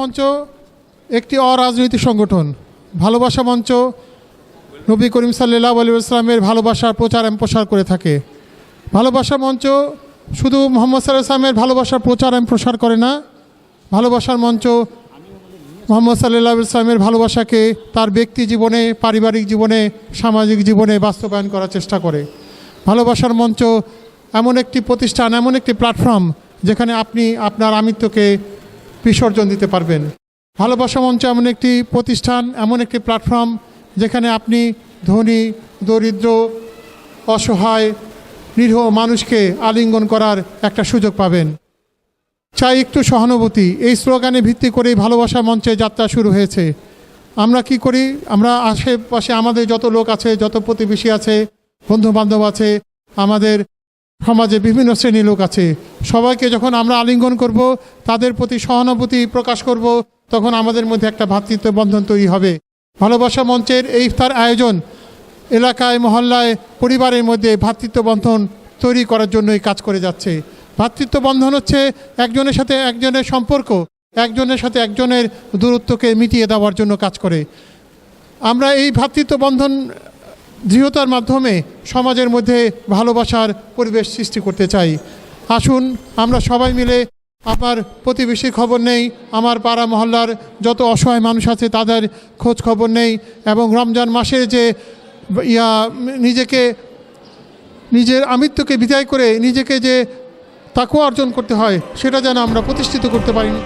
মঞ্চ একটি অরাজনৈতিক সংগঠন। ভালোবাসা মঞ্চ নবী করিম সাল্লাহ আলী ভালোবাসার প্রচার এবং প্রসার করে থাকে। ভালোবাসা মঞ্চ শুধু মোহাম্মদ সাল্লাহ ইসলামের ভালোবাসার প্রচার এবং প্রসার করে না, ভালোবাসার মঞ্চ মোহাম্মদ সাল্লাহ ইসলামের ভালোবাসাকে তার ব্যক্তি জীবনে, পারিবারিক জীবনে, সামাজিক জীবনে বাস্তবায়ন করার চেষ্টা করে। ভালোবাসার মঞ্চ এমন একটি প্রতিষ্ঠান, এমন একটি প্ল্যাটফর্ম যেখানে আপনি আপনার আমিত্বকে বিসর্জন দিতে পারবেন। ভালোবাসা মঞ্চ এমন একটি প্রতিষ্ঠান, এমন একটি প্ল্যাটফর্ম যেখানে আপনি ধনী, দরিদ্র, অসহায়, নিরীহ মানুষকে আলিঙ্গন করার একটা সুযোগ পাবেন। চাই একটু সহানুভূতি। এই স্লোগানে ভিত্তি করেই ভালোবাসা মঞ্চে যাত্রা শুরু হয়েছে। আমরা কি করি? আমরা আশেপাশে আমাদের যত লোক আছে, যত প্রতিবেশী আছে বন্ধু বান্ধব আছে, আমাদের সমাজে বিভিন্ন শ্রেণির লোক আছে। সবাইকে যখন আমরা আলিঙ্গন করব, তাদের প্রতি সহানুভূতি প্রকাশ করব, তখন আমাদের মধ্যে একটা ভ্রাতৃত্ব বন্ধন তৈরি হবে। ভালোবাসা মঞ্চের এই ইফতার আয়োজন এলাকায়, মহল্লায়, পরিবারের মধ্যে ভ্রাতৃত্ব বন্ধন তৈরি করার জন্যই কাজ করে যাচ্ছে। ভ্রাতৃত্ব বন্ধন হচ্ছে একজনের সাথে একজনের সম্পর্ক, একজনের সাথে একজনের দূরত্বকে মিটিয়ে দেওয়ার জন্য কাজ করে। আমরা এই ভ্রাতৃত্ব বন্ধন দৃঢ়তার মাধ্যমে সমাজের মধ্যে ভালোবাসার পরিবেশ সৃষ্টি করতে চাই। আসুন, আমরা সবাই মিলে আমার প্রতিবেশীর খবর নেই, আমার পাড়া মহল্লার যত অসহায় মানুষ আছে তাদের খোঁজ খবর নেই এবং রমজান মাসের যে ইয়া, নিজেকে, নিজের আমিত্বকে বিদায় করে নিজেকে যে তাকুয়া অর্জন করতে হয়, সেটা যেন আমরা প্রতিষ্ঠিত করতে পারিনি